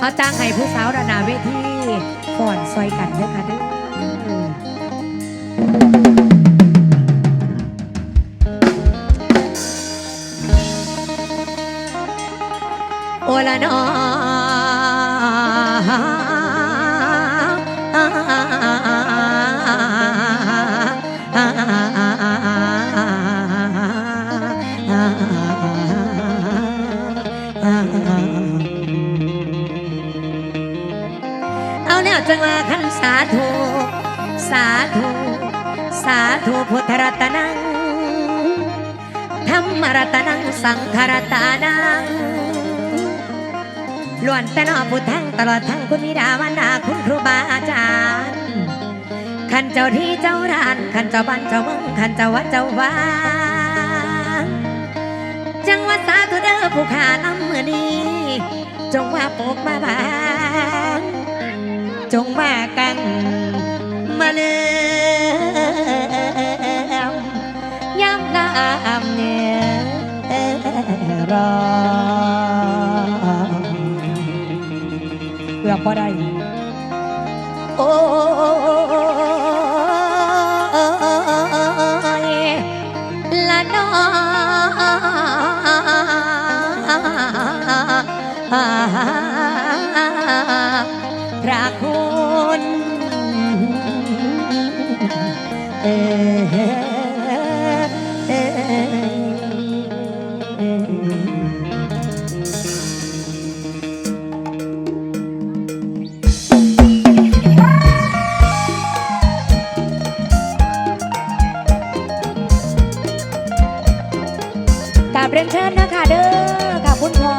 เอาจ้างให้ผู้สาวระนาเวทีก่อนซอยกันเด้อค่ะเด้อโอละนอ พุทธรัตนังธรรมรัตนังสังฆรัตนังล้วนแต่นอพุทธังตลอดทั้งคุณวิดาวันดาคุณครูบาอาจารย์ขันเจ้าที่เจ้าร้านขันเจ้าบ้านเจ้าเมืองขันเจ้าวัดเจ้าวาจังว่าสาธุเด้อผู้ขาลำเมื่อนี้ จงว่าปกมาบาง จงมากันมาเลือ ย้ำน้ำเนี่ยรอเกือบพอได้โอ้ยละน้อพระคุณเอ รียนเชิญนะคะเด้อค่ะคุณพ่อ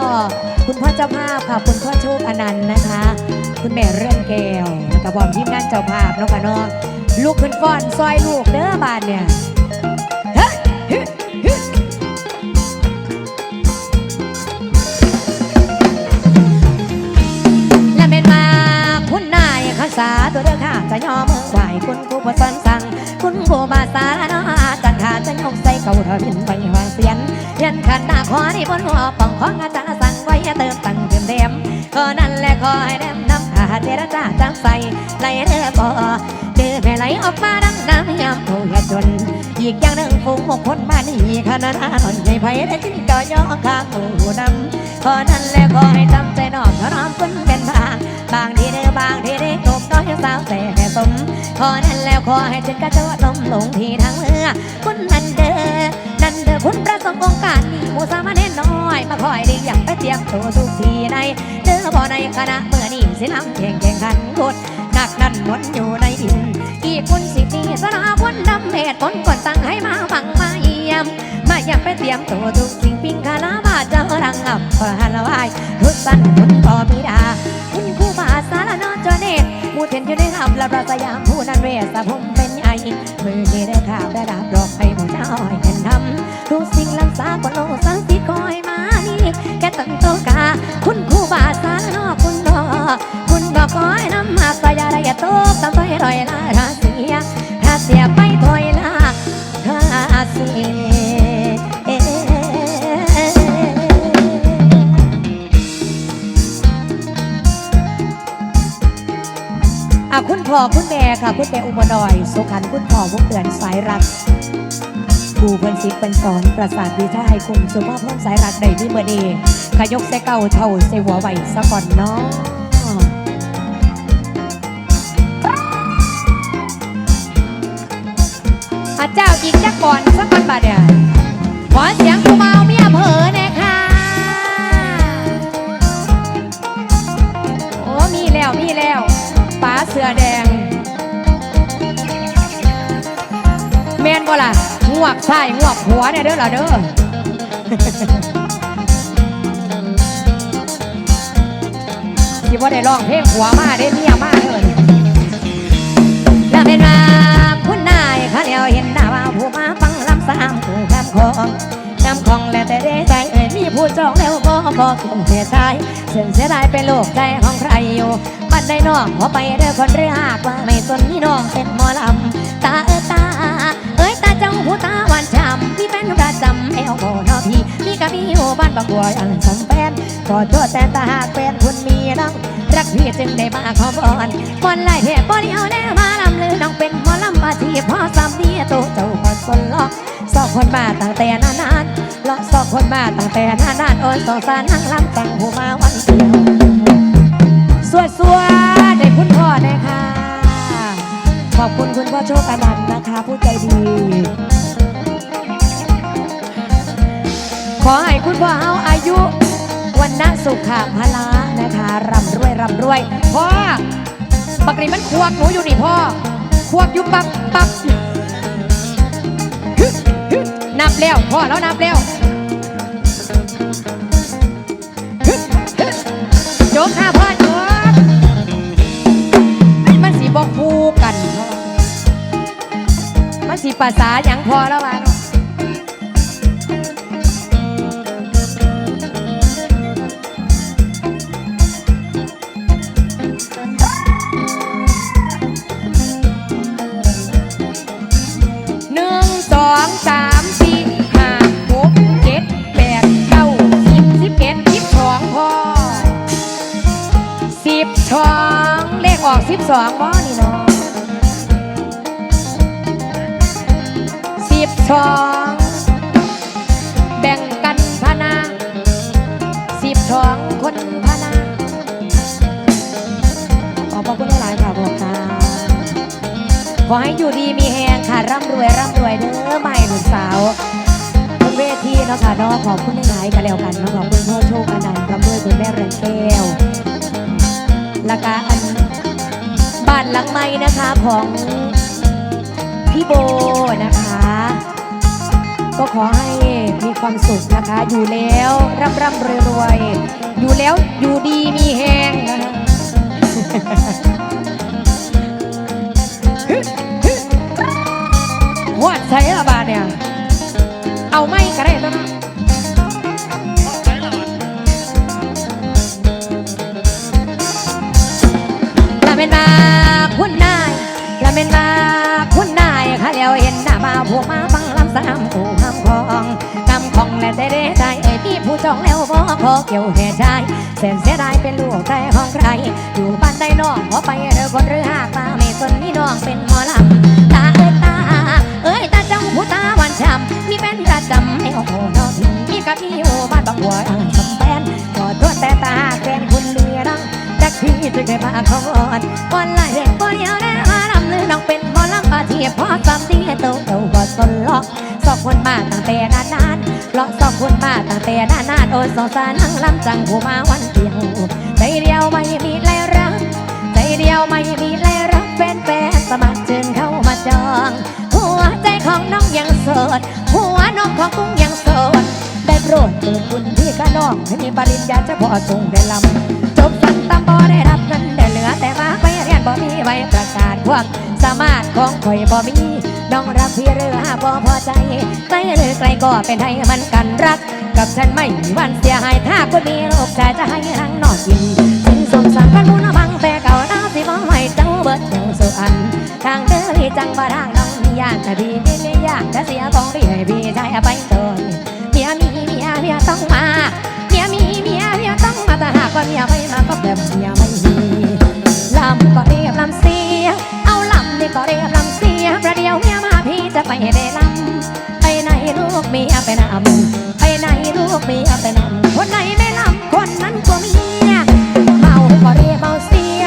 คุณพ่อเจ้าภาพค่ะ คุณพ่อโชคอนันต์นะคะ คุณแม่เรื่องแก้วแล้วกับพ่อมทีมงานเจ้าภาพเนาะค่ะเนาะลูกขึ้นฟ้อนซอยลูกเด้อบานเนี่ยและเป็นมาคุณนายข้าสาตัวเด้อค่ะจะยอมเมืองไหวคุณครูประสันสั่งคุณครูบาสาเนาะจันทาจะยกใส่เก่าเธอเป็นไปว ขันหน้าขอนี่บนหัวป่องของอาจารย์สั่งไว้เติมตังเติมเต็มก็นั่นแหละขอให้แนมนำขาเจรจาจังใส่ไหลเด้อบ่เดือแผ่ไหลออกมาดังน้ำยามผู้ยาจน อีกอย่างหนึ่งฝูงหกคนมานี่ขนาดอ่อนใหญ่ไผได้กินก็ย่อข้างหูนำขอนั่นแหละขอให้จำใจนอกขอน้อมคุณเป็นบางบางทีเด้อบางทีได้กบน้อยสาวแต่สมขอนั่นแล้วขอให้จึงกระโจดลมลงที่ทางเมื่อคุณนั่นเด้อ นั่นเด้อคุณประสงค์องค์การมีหมูสามเณรน้อย มาคอยดีอย่างไปเตรียมตัวทุกทีในเด้อบ่ในคณะเมื่อนี้สิลำแข่งแข่งขันกดหนักนั่นหมดอยู่ในดินอีกคุณสิทีสนาพ้นดำเหตุผลกดตั้งให้มาฟังมาเยี่ยม มาอยากไปเตรียมตัวทุกสิ่งปิ้งคาลาบาเจอรังอับพหันละวายทุกสั้นคุณพอบิดา พ่อคุณแม่ค่ะ คุณแม่อุบลอยสุขันคุณพ่อวงเดือนสายรักครูเพิ่นสิทธิ์เพิ่นสอนประสาทวิชาให้คุณสุภาพพ้นสายรักได้ดีเมื่อดีขยกใส่เก่าเท่าใส่หัวไหวสะก่อนเนาะอาเจ้าอีกจักก่อนสักก่อนบาดเนี่ย วกหัวเนี่ยเด้อล่ะเด้อที่ว่าได้ร้องเพลงหัวมาได้เมียมาเด้อนี่แล้วเป็นมาคุณนายเขาเดียวเห็นหน้าว่าผู้มาฟังลำสามผู้คำของนำของแล้วแต่ได้ใจเอ่ยมีผู้จองแล้วบ่พอคุ้มเสียใจเส้นเสียดายเป็นโลกใจของใครอยู่บัดได้น้องพอไปเด้อคนเรือหากว่าไม่สนนี่น้องเป็นหมอลำตาเออตาเอ้ยตาเจ้าหูตาหวานฉ่ำ พี่เป็นอเอาโบนอพี่มีก็มีอยู่บ้านบักบัวอันสมแฟนขอโทษแต่ตาหากเป็นคุณมีน้องรักพี่จึงได้มาขอบอนคนไล่เหตุบ่เดียวแน่มาลำลือน้องเป็นหมอลำอาชีพพอสามดีโตเจ้าพอสนล็อกสองคนมาตั้งแต่นานๆลาะสองคนมาตั้งแต่นานๆโอนสองสารนั่งลำแต่งหูมาวันเดียวสวดสวดได้คุณพ่อนะคะขอบคุณคุณพ่อโชคอนันต์นะคะ ผู้ใจดี ขอให้คุณพ่อเอาอายุวันนะสุขภาละนะคะร่ำรวยร่ำรวยพ่อปกนี้มันควักหนูอยู่นี่พ่อควักอยู่ปักปักนับแล้วพ่อแล้วนับแล้วโจกค่ะพ่อจกมันสีบอกคู่กันมันสีภาษาอย่างพอแล้ววะ สิบสองบ่นี่เนาะสิบสองแบ่งกันพนาสิบสองคนพนาขอบคุณหลายค่ะบอกค่ะขอให้อยู่ดีมีแหงค่ะร่ำรวยร่ำรวยเด้อใหม่หนุ่มสาวบนเวทีเนาะค่ะเนาะขอบคุณหลายกันแล้วกันเนาะขอบคุณพ่อโชคอนันต์ร่ำรวยคุณแม่แรงแก้วแล้วก็ บ้านหลังใหม่นะคะของพี่โบนะคะ ก็ขอให้มีความสุขนะคะ อยู่แล้วร่ำร่ำรวยรวยอยู่แล้วอยู่ดีมีแหงนะคะหวดใช้ละบาทเนี่ย เอาไม่ก็ได้ตัว และได้ได้ใจไอ้ที่ผู้จองแล้วบ่ขอเกี่ยวแห่ใจเส้นเสียดายเป็นลูกใจของใคร อยู่บ้านใดน้องขอไปเด้อคนหรือหากมาไม่สนนี่น้องเป็นหมอลำตาเอ้ยตาเอ้ยตาจังผู้ตาวันช้ำมีเป็นประจำให้โอ้โหน้องมีกับพี่อยู่บ้านบางหัวอังสมแฟนขอโทษแต่ตาแฟนคุณเลียรังจักพี่จึงได้มาขออนก่อนไล่เด็กบ่เดียวแน่มาลำลือน้องเป็นหมอลำอาชีพพอสามตีโตโตบ่สนล็อกสองคนมาตั้งแต่นานๆเลาะ คนมาตั้งแต่นานนาโอ้สองสารนั่งลำจังผู้มาวันเดียวใจเดียวไม่มีไรรักใจเดียวไม่มีไรรักแฟนแฟนสมัครเชิญเข้ามาจองหัวใจของน้องยังโสดหัวน้องของกุ้งยังโสดได้โปรดเปิดคุณพี่กะน้องให้มีปริญญาเฉพาะส่งได้ลำจบสั้นตามบ่ได้รับเงินได้เหลือแต่มาไปเรียนบ่มีใบประกาศความสามารถของข่อยบ่มี น้องรักพี่เรือบ่พอใจไกลหรือไกลก็เป็นให้มันกันรัก กับฉันไม่มีวันเสียหายถ้าคนมีโรคใจจะให้ทั้งนอนกินสินสมสังกันมุนบังแต่เก่าน้าสิบ่ให้เจ้าเบิดเจ้าสุอัน ทางเดินที่จังบ่ทางน้องยากแต่ดีไม่ยากจะเสียของดีียไปนำคนไหนไม่ลำคนนั้นก็เมียเมาก็เรียเมาเสีย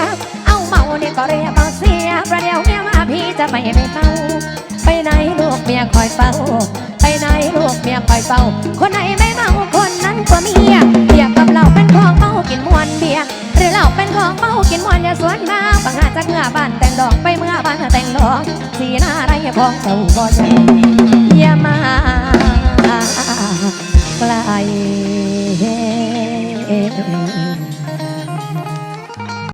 เอาเมาเนี่ยก็เรียเมาเสีย ประเดี๋ยวเมียมาพี่จะไปไม่เมาไปไหนลูกเมียคอยเฝ้า ไปไหนลูกเมียคอยเฝ้า คนไหนไม่เมาคนนั้นก็เมียเบียกับเราเป็นของเมากินมวนเบียหรือเราเป็นของเมากินมวนอย่าสวนมาปังหาจากเมื่อบ้านแต่งดอกไปเมื่อบ้านแต่งดอกสีหน้าไรพองเจ้าบ่ยัง